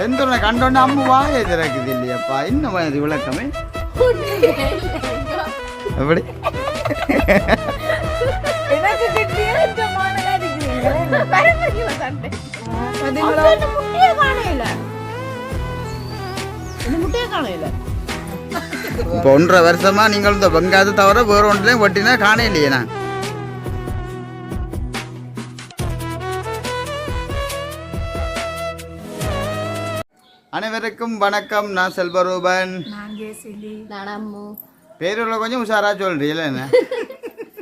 செந்தூரனை கண்டோன்னு அம்மு வாய திறக்குது இல்லையாப்பா இன்னும் இது விளக்கமே இப்போ ஒன்றரை வருஷமா நீங்கள் இந்த வெங்காயத்தை தவிர வேற ஒன்றையும் வெட்டினா காண இல்லையே நான். அனைவருக்கும் வணக்கம். நான் செல்வரூபன். பேருள்ள கொஞ்சம் உஷாரா சொல்றீங்களா என்ன?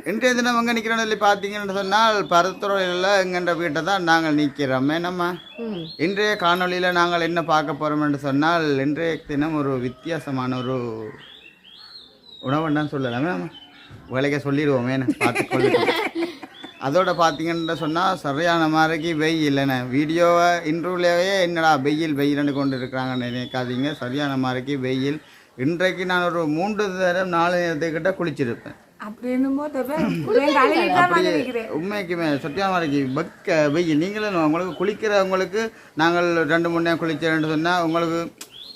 இன்றைய தினம் எங்கே நிற்கிறோம் சொல்லி பார்த்தீங்கன்னு சொன்னால் பருத்துறையில் எங்கன்ற வீட்டை தான் நாங்கள் நிற்கிறோம் என்னம்மா? இன்றைய காணொளியில் நாங்கள் என்ன பார்க்க போகிறோம் என்று சொன்னால் இன்றைய தினம் ஒரு வித்தியாசமான ஒரு உணவுன்னு சொல்லலாமே. நம்ம வேலைக்கு சொல்லிடுவோமே பார்த்து அதோட பார்த்தீங்கன்னு சொன்னால் சரியான மாதிரிக்கு வெயில் என்ன வீடியோவை இன்டர்வியூலேயே என்னடா வெயில் வெயில்னு கொண்டு இருக்கிறாங்கன்னு நினைக்காதீங்க. சரியான மாதிரிக்கு வெயில். இன்றைக்கு நான் ஒரு மூன்று நேரம் நாலு நேரத்துக்கிட்ட குளிச்சிருப்பேன். உண்மைக்குமே சத்தியமாக இருக்கு பக்க வெயில். நீங்களும் உங்களுக்கு குளிக்கிறவங்களுக்கு நாங்கள் ரெண்டு மூணு நேரம் குளிச்சேன்னு சொன்னால் உங்களுக்கு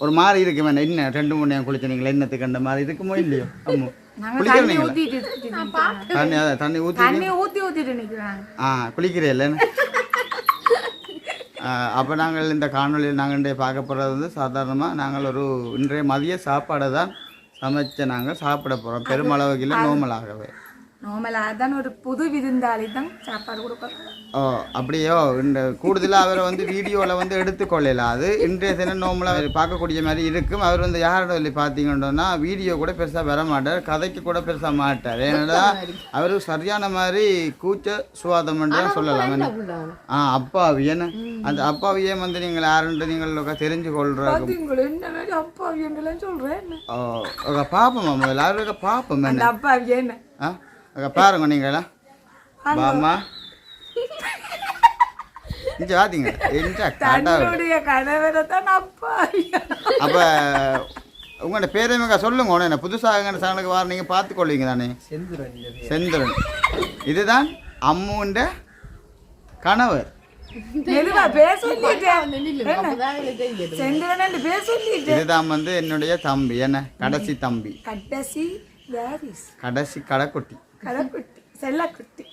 ஒரு மாதிரி இருக்கு வேணாம் என்ன? ரெண்டு மூணு நேரம் குளிச்ச நீங்கள் எண்ணத்துக்கு கண்ட மாதிரி இருக்குமோ இல்லையோ? ஆமாம் நாங்க குளிக்கிற தண்ணி அதான் தண்ணி ஊற்றி ஆ குளிக்கிறே இல்லைன்னு. அப்போ நாங்கள் இந்த காணொலியில் நாங்கள் இன்றைய பார்க்க போகிறது வந்து சாதாரணமாக நாங்கள் ஒரு இன்றைய மதிய சாப்பாடை தான் சமைச்ச நாங்கள் சாப்பிட போகிறோம் பெருமளவுக்கு இல்லை நோமலாகவே நார்மலா தான் ஒரு புது விருந்தாளி தான் சாப்பாடு கொடுக்கணும். ஓ அப்படியோ இந்த கூடுதலாக அவரை வந்து வீடியோவில் வந்து எடுத்துக்கொள்ளல அது இன்றைய தினம் அவர் பார்க்கக்கூடிய மாதிரி இருக்கும். அவர் வந்து யாரோட சொல்லி பார்த்தீங்கன்னா வீடியோ கூட பெருசாக வர மாட்டார் கதைக்கு கூட பெருசாக மாட்டார். ஏன்னா அவர் சரியான மாதிரி கூச்ச சுவாதம் சொல்லலாம். ஆ அப்பாவி. என்ன? அந்த அப்பாவியே வந்து நீங்கள் யாருன்ட்டு நீங்கள் தெரிஞ்சு கொள்ற பாத்தீங்களா என்ன மாதிரி அப்பா எங்கெல்லாம் சொல்றேன்? என்ன? ஓ பாப்போம்மா முதல்ல? அவருக்கு பாப்போம்? அந்த என்ன? அப்பா என்ன? ஆ? அக்கா பாருங்க நீங்களா பாமா இங்கே காட்டா தன்னுடைய கணவரை தான் அப்பா அப்போ உங்களோட பேரையுமே சொல்லுங்க. உடனே புதுசாக எங்கள் சேனலுக்கு வர நீங்கள் பார்த்துக்கொள்வீங்க தானே? செந்திரன் இதுதான் அம்முண்ட கணவர். செந்திரன் இதுதான் வந்து என்னுடைய தம்பி. என்ன? கடைசி தம்பி. வாரிஸ் கடைசி கடைக்குட்டி. கடைக்குட்டி செல்லக்குட்டி.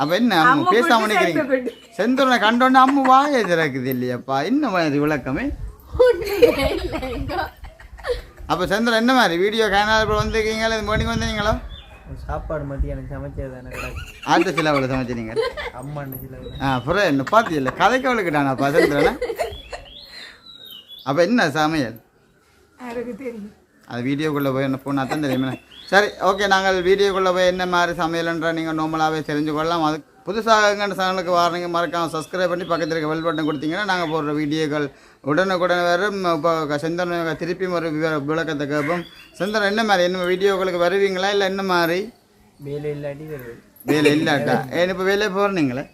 அப்ப என்ன அம்மு பேசாம நிக்கிறீங்க. செந்தூரனை கண்டோன்னு அம்மு வாய திறக்குது இல்லையாப்பா? இது விளக்கமே? அப்ப செந்தூரன் என்ன மாதிரி? வீடியோ கேனால வந்திருக்கீங்களா? இது மணிக்கு வந்தீங்களா? சாப்பாடு மட்டும் எனக்கு சமைச்சது ஆட்டு சிலாவில் சமைச்சினீங்க சில ஆ அப்புறம் என்ன? பார்த்து இல்லை கதைக்கு அவளுக்குட்டானாப்பா செந்தூரனை? அப்ப என்ன சமையல்? அது வீடியோக்குள்ளே போய் என்ன போனால் தான் தெரியுமே? சரி ஓகே நாங்கள் வீடியோக்குள்ளே போய் என்ன மாதிரி சமையல்ன்ற நீங்கள் நார்மலாகவே தெரிஞ்சு கொள்ளலாம். அது புதுசாக எங்கள் சேனலுக்கு வாரீங்க மறக்காம சப்ஸ்கிரைப் பண்ணி பக்கத்தில் இருக்க வெல் பட்டன் கொடுத்தீங்கன்னா நாங்கள் போடுற வீடியோக்கள் உடனுக்குடன் வரும். இப்போ செந்தன் திருப்பியும் ஒரு விளக்கத்தை கேட்போம். செந்தன் என்ன மாதிரி? என்ன வீடியோக்களுக்கு வருவீங்களா இல்லை என்ன மாதிரி? வேலை இல்லாட்டி வேலை இல்லாட்டா? ஏன் இப்போ வேலையை போகிறீங்களே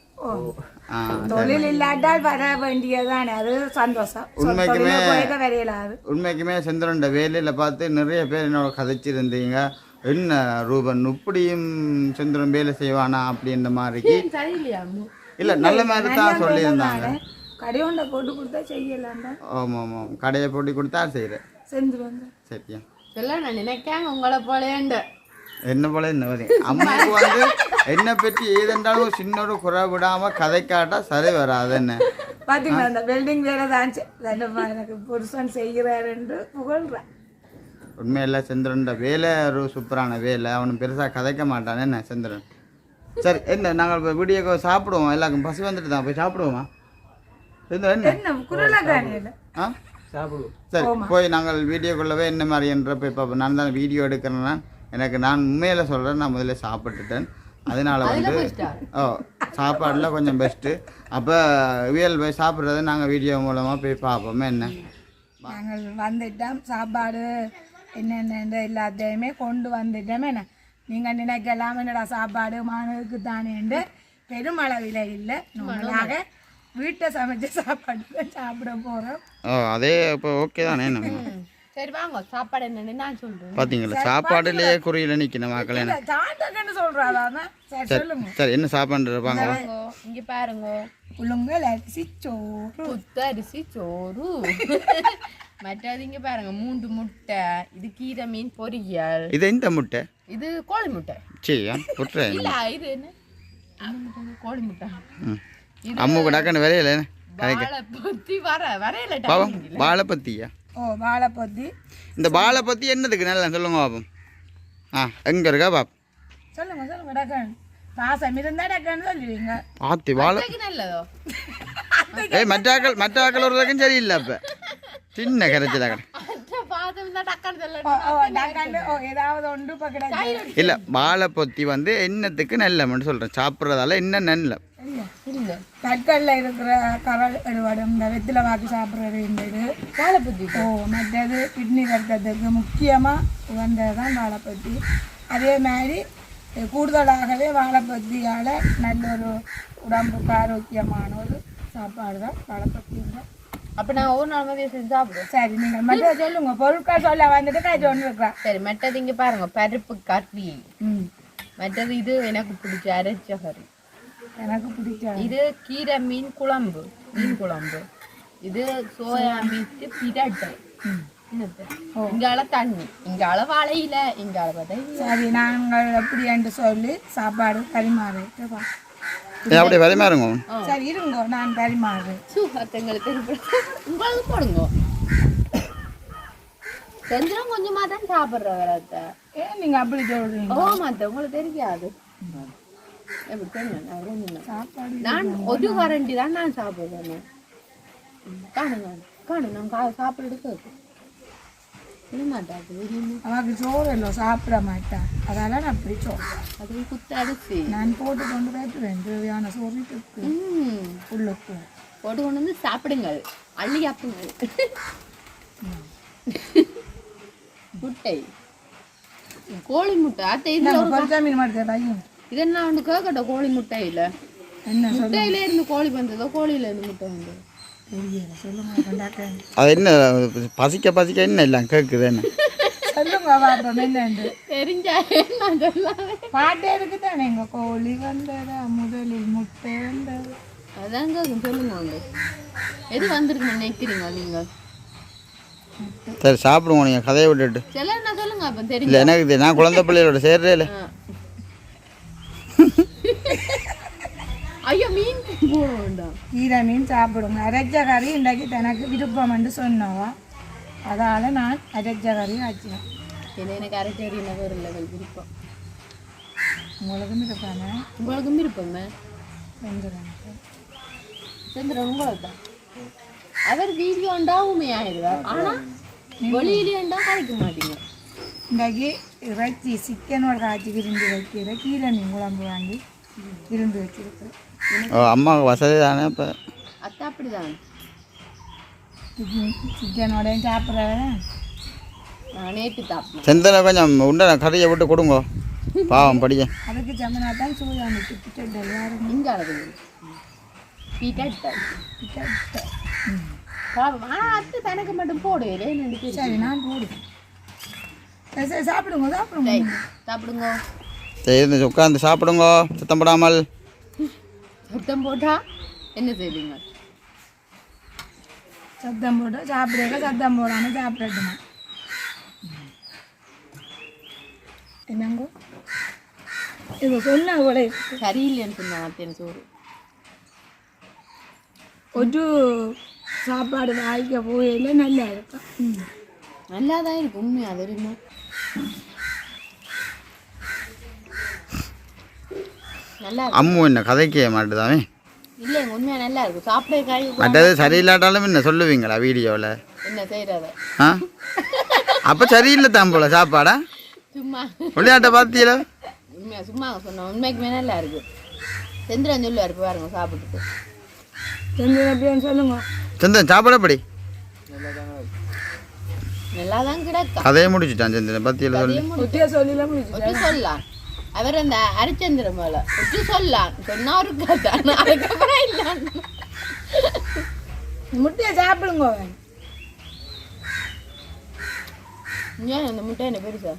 தொழில் இல்லாட்டால் வர வேண்டியதானே அது சந்தோஷம் உண்மைக்குமே- வரையலாது உண்மைக்குமே செந்திரண்ட வேலையில் பார்த்து நிறைய பேர் என்னோட கதைச்சிருந்தீங்க என்ன ரூபன் இப்படியும் செந்திரன் வேலை செய்வானா அப்படின்ற மாதிரிக்கு இல்லை நல்ல மாதிரி தான் சொல்லியிருந்தாங்க கடையோண்ட போட்டு கொடுத்தா செய்யலாம் ஆமாம் ஆமாம் கடையை போட்டு கொடுத்தா செய்கிறேன் செஞ்சு வந்தேன் சரியா எல்லாம் நான் நினைக்காங்க உங்களை போலேண்டு என்ன போல என்ன அம்மாவுக்கு வந்து என்னை பற்றி ஏதென்றாலும் சின்ன ஒரு குறை விடாமல் கதைக்காட்டா சரி வராது என்ன பாத்தீங்களா அந்த வெல்டிங் வேலை தான் எனக்கு புருஷன் செய்கிறாருன்னு புகழ்றேன் உண்மையில் செந்திரன்ட வேலை ஒரு சூப்பரான வேலை. அவனு பெருசாக கதைக்க மாட்டான். என்ன செந்திரன்? சரி என்ன நாங்கள் இப்போ வீடியோக்கு சாப்பிடுவோம்? எல்லாருக்கும் பசி வந்துட்டு தான் போய் சாப்பிடுவோமா? செந்திரன் என்ன? ஆ? சாப்பிடுவோம் சரி போய் நாங்கள் வீடியோக்குள்ளவே என்ன மாதிரின்றப்ப இப்போ நான் தான் வீடியோ எடுக்கிறேன்னா எனக்கு நான் உண்மையில சொல்கிறேன் நான் முதல்ல சாப்பிட்டுட்டேன். அதனால வந்து ஓ சாப்பாடில் கொஞ்சம் பெஸ்ட்டு அப்போ வியல் போய் சாப்பிட்றத நாங்கள் வீடியோ மூலமாக போய் பார்ப்போமே. என்ன? நாங்கள் வந்துட்டோம். சாப்பாடு என்னென்ன எல்லாத்தையுமே கொண்டு வந்துட்டோம். என்ன? நீங்கள் நினைக்கலாம் என்னடா சாப்பாடு? மாணவருக்கு தானேண்டு பெருமளவில் இல்லை. நம்மளாக வீட்டை சமைச்ச சாப்பாடு தான் சாப்பிட போகிறோம் ஓ அதே இப்போ ஓகே தானே நம்ம சரி வாங்க சாப்பாடு என்னன்னு நான் சொல்றேன். பார்த்தீங்களா சாப்பாடுலேயே குறியில் நிற்கணும் மக்கள் சொல்கிறாதான் சரி சொல்லுங்க. சரி என்ன சாப்பாடு வாங்கோ, இங்க பாருங்க. புழுங்கல் அரிசி சோறு. புத்தரிசி சோறு. மற்றது இங்க பாருங்க மூன்று முட்டை. இது கீரை மீன் பொரியல். இது இந்த முட்டை? இது கோழி முட்டை. சரி விட்டுறேன் இல்ல இது என்ன? கோழி முட்டை. ம். அம்முக்கு டக்குன்னு விரையில வாழை பொத்தி வர வரையில. வாழை பத்தியா ஓ வாழைப்பொத்தி இந்த வாழை பத்தி என்னதுக்கு? நல்லா சொல்லுங்க பாப்போம். ஆ எங்க இருக்கா பாப் சொல்லுங்க சொல்லுங்க டக்கன். பாசம் இருந்தா டக்கன்னு சொல்லுவீங்க. ஆத்தி வாழை நல்லதோ? ஏய் மற்றாக்கள் மற்றாக்கள் ஒரு ரகம் சரியில்லை அப்போ. சின்ன இப்போ கிடையாது இல்லை வாழை பொத்தி வந்து என்னத்துக்கு நல்லமன்னு சொல்கிறேன் சாப்பிட்றதால என்ன நல்ல இல்ல தட்கல்ல இருக்கிற கரல் எடுபடும் இந்த வெத்தில வாக்கு சாப்பிட்றது இந்த இது வாழைப்பத்தி ஓ மற்றது கிட்னி கட்டுறதுக்கு முக்கியமாக உகந்தது தான் வாழைப்பத்தி அதே மாதிரி கூடுதலாகவே வாழைப்பத்தியால் நல்ல ஒரு உடம்புக்கு ஆரோக்கியமான ஒரு சாப்பாடு தான் வாழைப்பத்தி அப்ப நான் ஒரு நாள் மதியம் செஞ்சு சாப்பிடுவேன். சரி நீங்கள் மட்டும் சொல்லுங்க. பொருட்கள் சொல்ல வந்துட்டு கை ஒன்று இருக்கிறேன் சரி மற்றது இங்க பாருங்க. பருப்பு கறி. ம். மற்றது இது எனக்கு பிடிச்ச அரைச்ச கறி. எனக்கு பிடிச்ச இது கீரை மீன் குழம்பு மீன் குழம்பு. இது சோயா மீட்டு பிரட்டை. என்னது? இங்கால தண்ணி. இங்கால வாழையில இங்கால பார்த்தா. சரி நாங்கள் என்று சொல்லி சாப்பாடு பரிமாறிட்டு அப்படியே பரிமாறுங்க. சரி இருங்கோ நான் பரிமாறு. சு, அத்தங்களுக்கு தெரியும். உங்களுக்கு போடுங்க. செஞ்சரம் கொஞ்சமா தான் சாப்பிடுற வரத்த ஏன் நீங்கள் அப்படி சொல்றீங்க? ஓ மத்த உங்களுக்கு தெரியாது. நான் ஒரு கரண்டி தான் நான் சாப்பிடுவேன் காணுங்க காணும் நான் கா சாப்பிட்டு கேட்கும் இது மாட்டாது அவளுக்கு சோறு இல்லை சாப்பிட மாட்டான் அதால நான் அப்படி சொல்றேன் அது நான் போட்டு கொண்டு போயிட்டுவேன் தேவையான சோறு இருக்கு ம். உள்ளுக்கு. போட்டு கொண்டு வந்து சாப்பிடுங்கள். அள்ளி சாப்பிடுங்கள் முட்டை. கோழி முட்டை. அத்தை இதுல ஒரு மீன் இது என்ன ஒன்று கேட்கட்டும் கோழி முட்டையில? என்ன முட்டையில இருந்து கோழி வந்ததோ கோழியில இருந்து முட்டை வந்ததோ அது என்ன பசிக்க பசிக்க என்ன இல்லை கேட்குது என்ன? சொல்லுங்க பாப்போம் என்னண்டு தெரிஞ்சா நான் சொல்லாமே? பாட்டே இருக்குதானே எங்க கோழி வந்ததா முதலில் முட்டை வந்தது? அதாங்க சொல்லுங்க வந்து எது வந்திருக்கு நினைக்கிறீங்க நீங்க சரி சாப்பிடுவோம் நீங்கள் கதையை விட்டுட்டு. சில என்ன சொல்லுங்க அப்ப இல்லை தெரியும் எனக்கு இது நான் குழந்தை பிள்ளைகளோட சேர்றே இல்லை ஐயோ மீன் வேண்டாம் கீரை மீன் சாப்பிடுங்க. அரைச்ச கறி இன்றைக்கு தனக்கு விருப்பம் என்று சொன்னவா. அதால நான் அரைச்ச கறி ஆச்சுவேன் என்ன எனக்கு அரைச்சேரி நகர் இல்லை விருப்பம். உங்களுக்கும் இருப்பானே உங்களுக்கும் விருப்பமே செஞ்சுருவேன் சந்திரன் உங்களுக்கு தான். அவர் வீடியோண்டா உண்மையாயிருவார் ஆனா வெளியிலேண்டா கழிக்க மாட்டீங்க. இன்றைக்கு இறைச்சி சிக்கனோட காய்ச்சி விருந்து வைக்கிற கீரை மீன் குழம்பு வாங்கி விருந்து வச்சிருக்கேன் ஓ அம்மாவுக்கு வசதி தானே இப்போ? அத்தை அப்படிதான். சிக்கனோடையும் சாப்பிட்றேன் நேற்று தாப்பினேன் செந்தனை கொஞ்சம் உண்டை கதையை விட்டு கொடுங்க. பாவம் படிக்க அதுக்கு சமனா தான் சூழாண்டு கிட்ட எல்லாரும் இங்க அழகு பீட்டை கிட்ட பாவம் ஆனா அத்தை தனக்கு மட்டும் போடு என்னன்னு சரி நான் போடுவேன் சரி சரி சாப்பிடுங்க சாப்பிடுங்க. சாப்பிடுங்க. சரி இருந்து உட்காந்து சாப்பிடுங்க சுத்தம் போடாமல். சத்தம் போட்டா என்ன செய்வீங்க சத்தம் போட்டு சாப்பிடுங்க சத்தம் போடாமல் சாப்பிடட்டுமா என்னங்கோ இது சொன்ன கூட சரியில்லைன்னு அத்தைன்னு சோறு ஒரு சாப்பாடு வாய்க்க போயில நல்லா இருக்கும். நல்லா தான் இருக்கு உண்மையா தெரியுமா நல்லா இருக்கு அம்மு என்ன கதைக்க மாட்டுதாமே? இல்லைங்க உண்மையா நல்லா இருக்கு சாப்பிட காய் மற்றது சரியில்லாட்டாலும் என்ன சொல்லுவீங்களா வீடியோவில் என்ன செய்யறத ஆ? அப்போ சரியில்லை தான் போல சாப்பாடா? சும்மா. விளையாட்டை பார்த்தீங்களா உண்மையா சும்மா சொன்னோம் உண்மைக்குமே நல்லா இருக்கு செந்திரன் சொல்லுவார் இப்போ பாருங்க சாப்பிட்டுட்டு. செஞ்சது எப்படின்னு சொல்லுங்க. சந்தன் சாப்பாடப்படி நல்லா தான் கிடக்கா. கதையை முடிச்சுட்டான் சந்தனை பத்தியில் சொல்லி. சொல்லலாம். அவர் அந்த அரிச்சந்திரன் மேல ஒட்டு சொல்லலாம் சொன்னா ஒரு கதை அதுக்கப்புறம் இல்லை. முட்டையை சாப்பிடுங்க. ஏன் இந்த முட்டை என்ன பெருசா?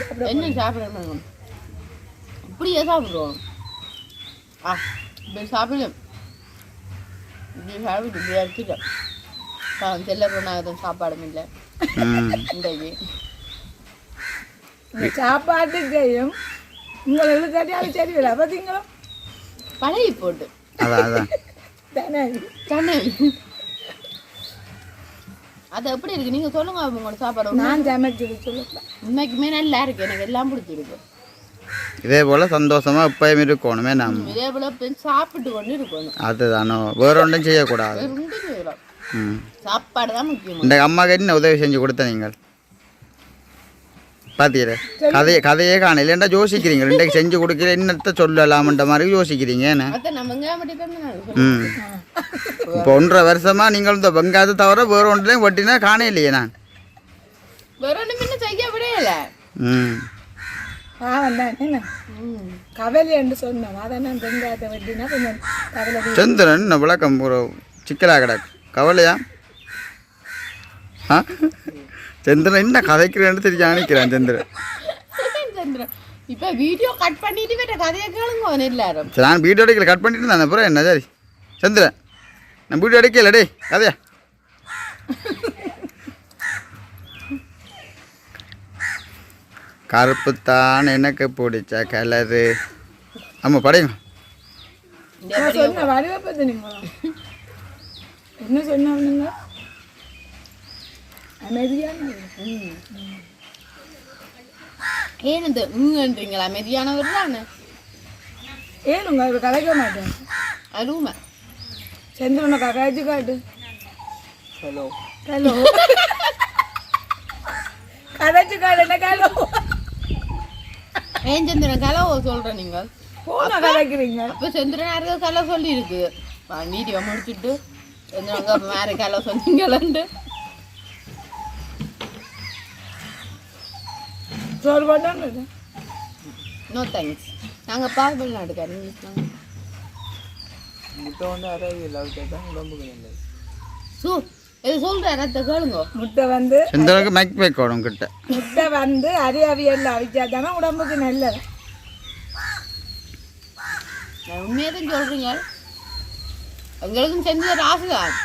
சாப்பிட என்ன சாப்பிட இப்படியே சாப்பிடுவோம். ஆ இப்போ சாப்பிடும் இப்படி சாப்பிட்டு இப்படி அடிச்சிட்டோம் செல்லப்போ நான் எதுவும் சாப்பாடும் இல்லை. ம். இன்றைக்கு. இந்த சாப்பாட்டுக்கையும் உங்களுக்கு கட்டியாலும் தெரியல பார்த்தீங்களா பழகி போட்டு. அதான் அதான். தானே தானே அது எப்படி இருக்கு? நீங்க சொல்லுங்க உங்களோட சாப்பாடு நான் சமைச்சது சொல்லலாம் உண்மைக்குமே நல்லா இருக்கு. எனக்கு எல்லாம் பிடிச்சிருக்கு. இதே போல் சந்தோஷமா எப்பயும் இருக்கணுமே நாம் இதே போல போய் சாப்பிட்டு கொண்டு இருக்கணும். அதுதானோ? வேற ஒன்றும் செய்யக்கூடாது. சாப்பாடு தான் முக்கியம். இந்த அம்மாக்கு என்ன உதவி செஞ்சு கொடுத்த நீங்கள்? பார்த்தீர கதையை கதையே காண இல்லைண்டா யோசிக்கிறீங்க? இன்றைக்கு செஞ்சு கொடுக்கல என்னத்த சொல்லலாம்ன்ற மாதிரி யோசிக்கிறீங்க என்ன? ம். இப்போ ஒன்றரை வருஷமா நீங்கள் இந்த வெங்காயத்தை தவிர வேற ஒன்றுலையும் வெட்டினா காண இல்லையே நான். வேற ஒன்றும் இன்னும் செய்ய விடையல. ம். சந்திரன் விளக்கம் ஒரு சிக்கலாக கிடக்கு. கவலையா? ஆ? சந்திரன் என்ன கதைக்கிறேன்னு தெரிஞ்சு நினைக்கிறேன் சந்திரன். சந்திரன். இப்ப வீடியோ கட் பண்ணிட்டு வேற கதையை கேளுங்க எல்லாரும். சரி நான் வீடியோ எடுக்கல கட் பண்ணிட்டு இருந்தேன் அப்புறம் என்ன? சரி சந்திரன் நான் வீடியோ எடுக்கல டேய் கதையா? கருப்பு தான் எனக்கு பிடிச்ச கலரு ஆமாம் படையும் நான் சொன்ன வடிவை பற்றி நீங்களா என்ன சொன்னீங்க அமைதியான ஏன் இந்த உங்கன்றீங்களா மெதியானவர் தானே ஏன் உங்களுக்கு கலைக்க மாட்டேன். அருமை. சந்திரனை கக்காய்ச்சி காட்டு. ஹலோ. ஹலோ. காட்டு ஹலோ ஏன் சந்திரன் கலவை சொல்றேன் நீங்கள்? போன கலைக்கிறீங்க அப்ப சந்திரன் யாருக்கு கலை சொல்லி இருக்கு வீடியோ முடிச்சுட்டு சந்திரன் வேற கலை சொன்னீங்களேன்ட்டு. சோறு போட்டோன்னு நோ தேங்க்ஸ் நாங்கள் பால் நாட்டுக்காரங்க முட்டை வந்து அரைவி இல்லை அது கேட்டால் உடம்புக்கு நல்லது. சூ இது சொல்கிறேன் ரத்த கேளுங்க. முட்டை வந்து சந்திரனுக்கு மைக் வைக்கணும் கிட்ட முட்டை வந்து அரி அவியல்ல அவிச்சா தானே உடம்புக்கு நல்லது. நான் உண்மையாக தான் சொல்கிறீங்க எங்களுக்கும் செஞ்ச ராசுதான்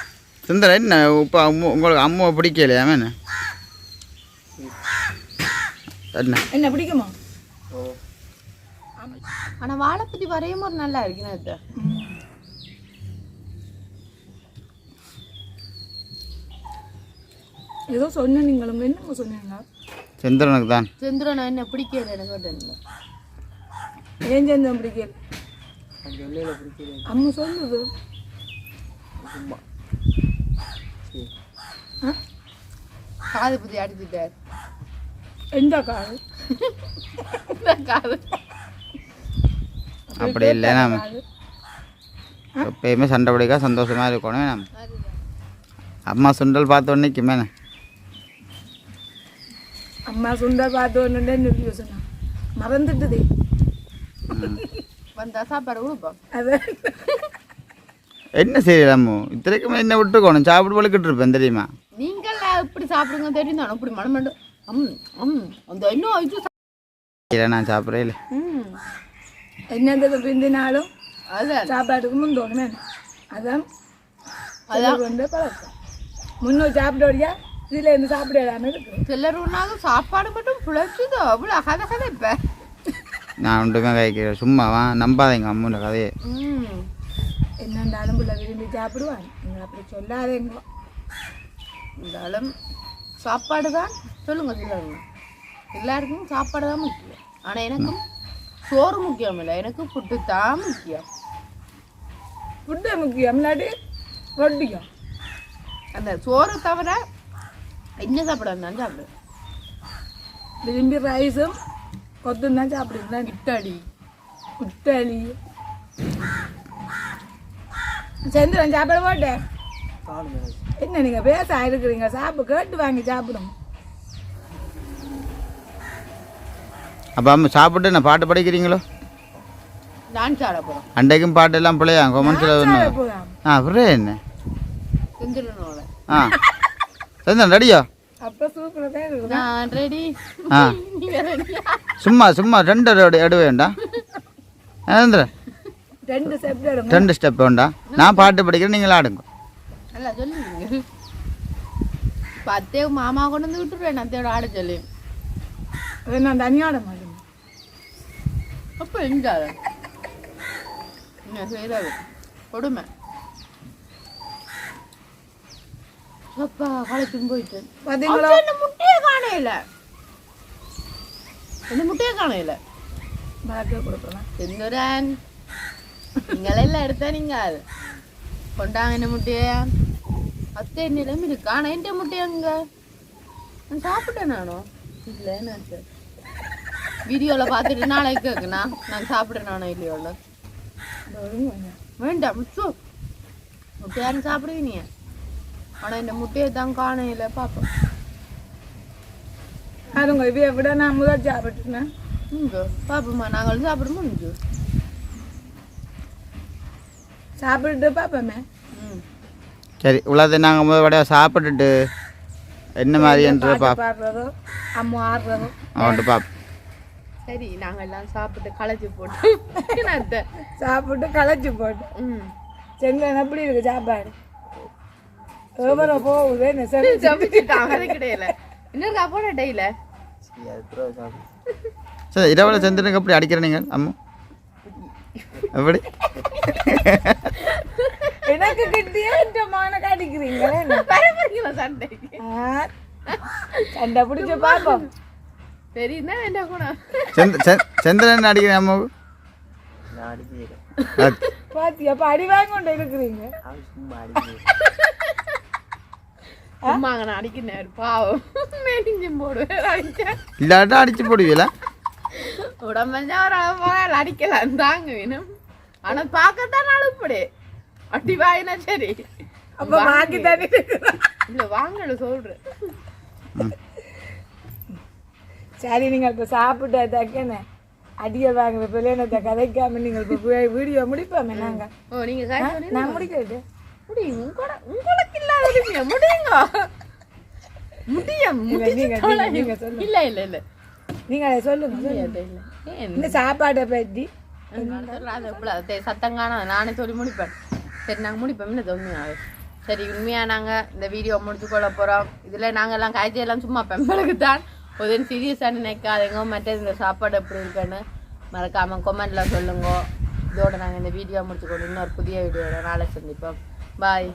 சந்திரன் என்ன இப்போ அம்மு உங்களுக்கு அம்மாவை பிடிக்கலையா என்ன? என்ன என்ன பிடிக்குமா? ஓ. ஆனால் வாழைப்பத்தி வரையும் ஒரு நல்லா இருக்கு நேற்று ஏதோ சொன்ன நீங்களும் என்னங்க சொன்னீங்க? சந்திரனுக்கு தான். செந்திரன் என்ன பிடிக்கல எனக்கு ஏன் சந்தம் பிடிக்கல? அம்மா சொல்லுது? காது புத்தி அடிச்சுட்டார். எந்த காது காது அப்படி இல்லை நம்ம எப்பயுமே சண்டை பிடிக்கா சந்தோஷமாக இருக்கணும் நம்ம அம்மா சுண்டல் பார்த்த உடனே கிமேன அம்மா சுண்டல் பார்த்து நிறுத்தி சொன்னா மறந்துட்டுதே. வந்தா சாப்பாடு கொடுப்போம். அது. என்ன செய்யலாமோ இத்தனைக்குமே என்ன விட்டுக்கணும்? சாப்பிட்டு பழுக்கிட்டு இருப்பேன் தெரியுமா? நீங்கள் இப்படி சாப்பிடுங்க தெரியும் தானே? இப்படி மனம் வேண்டும் அம் அம் அந்த இன்னும் இது? இல்லை நான் சாப்பிட்றே இல்லை. ம். என்னது பிந்தினாலும் அதான் சாப்பாட்டுக்கு முந்தோணுமே அதான் அதான். வந்து பழக்கம். முன்னூறு சாப்பிட்டோடியா இதில் இருந்து சாப்பிடலாம இருக்கு. சிலர் ஒன்றாக சாப்பாடு மட்டும் பிழைச்சிதோ அவ்வளோ கதை கதை இப்போ. நான் ஒன்றுமே கைக்கிறேன் சும்மாவா நம்பாதீங்க அம்முன கதையை. ம். என்னண்டாலும் பிள்ளை விரும்பி சாப்பிடுவாங்க நீங்கள் அப்படி சொல்லாதீங்க. இருந்தாலும் சாப்பாடு தான் சொல்லுங்க சொல்லுங்க எல்லாருக்கும் சாப்பாடு தான் முக்கியம். ஆனால் எனக்கும் சோறு முக்கியம் இல்லை. எனக்கு ஃபுட்டு தான் முக்கியம். ஃபுட்டு முக்கியம் இல்லாட்டி ரொட்டிக்கும். அந்த சோறு தவிர என்ன சாப்பிட தான் சாப்பிடு விரும்பி ரைஸும் கொத்தும் தான் சாப்பிடுவேன். இட்டடி குட்டலி செந்திரன் சாப்பிட போட்டேன். என்ன நீங்கள் பேச இருக்கிறீங்க? சாப்பிடு கேட்டு வாங்கி சாப்பிடும். அப்போ அம்மா சாப்பிட்டு நான் பாட்டு படிக்கிறீங்களோ? நான் சாட போகிறோம் அன்றைக்கும் பாட்டு எல்லாம் பிள்ளையா கொமெண்ட்ஸில் ஆ அப்புறம் என்ன? ஆ. சந்திரன் ரெடியோ நீங்க சும்மா சும்மா ரெண்டு எடு வேண்டாம் ரெண்டு ஸ்டெப் உண்டா நான் பாட்டு படிக்கிறேன் நீங்கள் ஆடுங்க. நல்லா சொல்லுவீங்க இப்போ அத்தையை மாமா கொண்டு வந்து விட்டுருவேன் அத்தையோட ஆட சொல்லி அது நான் தனியாட மாட்டேன் அப்போ எங்க என்ன செய்யறது கொடுமை அப்பா களைச்சும் போயிட்டு பார்த்தீங்களா இந்த முட்டையை காணையில இந்த முட்டையை காணையில பார்க்க கொடுக்கலாம் செந்தூரன் நீங்களெல்லாம் எடுத்தா நீங்க அது கொண்டாங்க என்ன முட்டைய? அத்தை என்னிடம் இருக்கு ஆனா எந்த முட்டை அங்க நான் சாப்பிட்டேன் நானும் இல்ல நான் சரி வீடியோல பார்த்துட்டு நாளைக்கு கேக்குண்ணா. நான் சாப்பிட்றேன் நானும் இல்லையோல வேண்டாம் முச்சு முட்டையாரும் சாப்பிடுவீங்க ஆனா இந்த முட்டையை தான் காணையில பாப்போம் அதுங்க இவைய விட நான் முதல் சாப்பிட்டுனேன் பாப்போம்மா. நாங்களும் சாப்பிடுமோ இங்க. சாப்பிட்டுட்டு பார்ப்போமே. ம். சரி இவ்வளோதை நாங்கள் முதல் வடையாக சாப்பிட்டுட்டு என்ன மாதிரி என்று பாடுறதோ அம்மா ஆடுறதோ அவன்ட்டு பாப். சரி நாங்க எல்லாம் சாப்பிட்டு களைச்சு போட்டு நான் அத்தை. சாப்பிட்டு களைச்சு போட்டு ம். செங்கல் எப்படி இருக்கு சாப்பாடு? எவ்வளோ போகுது என்ன சரி சமைச்சுட்டான் அது கிடையல இன்னொரு காப்போட டெய்ல. சரி சாப்பிடு இரவில் செஞ்சுட்டு எப்படி அடிக்கிற நீங்கள் அம்மா? எப்படி எனக்கு கிட்டியே இந்த மான காட்டிக்கிறீங்களே என்ன? பரம்பரைங்களா சண்டைக்கு சண்டை பிடிச்ச பாப்போம் தெரியுதா செந்த செ- செந்திரன் அடிக்கிறேன் அது- பாத்தியா அப்ப அடி வாங்கி கொண்டு இருக்கிறீங்க அம்மாங்க நான் அடிக்கிறேன் பாவம். மேலிஞ்சும் போடுவேன். அடிச்சேன் இல்லாட்டா அடிச்சு போடுவீங்களா? உடம்பஞ்சா ஒரு அளவு போல அடிக்கலாம் தாங்க வேணும். ஆனா பார்க்கத்தான் அழுப்படு. அடி வாயினா சரி. அப்ப வாங்கி. தண்ணி இல்ல வாங்கல சொல்றேன். சரி நீங்க இப்ப சாப்பிட்டா தக்கன அடிய வாங்குற பிள்ளைனத்தை கதைக்காம நீங்க இப்ப வீடியோ முடிப்போமே நாங்க? ஓ நீங்க நான் முடிக்கிறது முடியும். உங்களோட உங்களுக்கு இல்லாத? முடியுங்க முடியும்? இல்ல. இல்ல இல்ல. இல்ல நீங்க அதை சொல்லுங்க. இல்ல. இல்ல. இந்த சாப்பாட்டை பற்றி சத்தம் காணாத. நானே சொல்லி முடிப்பேன். சரி நாங்கள் முடிப்போம். உண்மையாவே சரி உண்மையாக நாங்கள் இந்த வீடியோ முடிச்சு கொள்ள போகிறோம் இதில் நாங்கள் எல்லாம் காய்ச்சி எல்லாம் சும்மா பெம்பளுக்கு தான் ஒரு சீரியஸாக நினைக்காதீங்க. மற்ற இந்த சாப்பாடு எப்படி இருக்குன்னு மறக்காமல் கொமெண்ட்டில் சொல்லுங்க. இதோட நாங்கள் இந்த வீடியோ முடிச்சு கொண்டு இன்னொரு புதிய வீடியோட நாளை சந்திப்போம். பாய்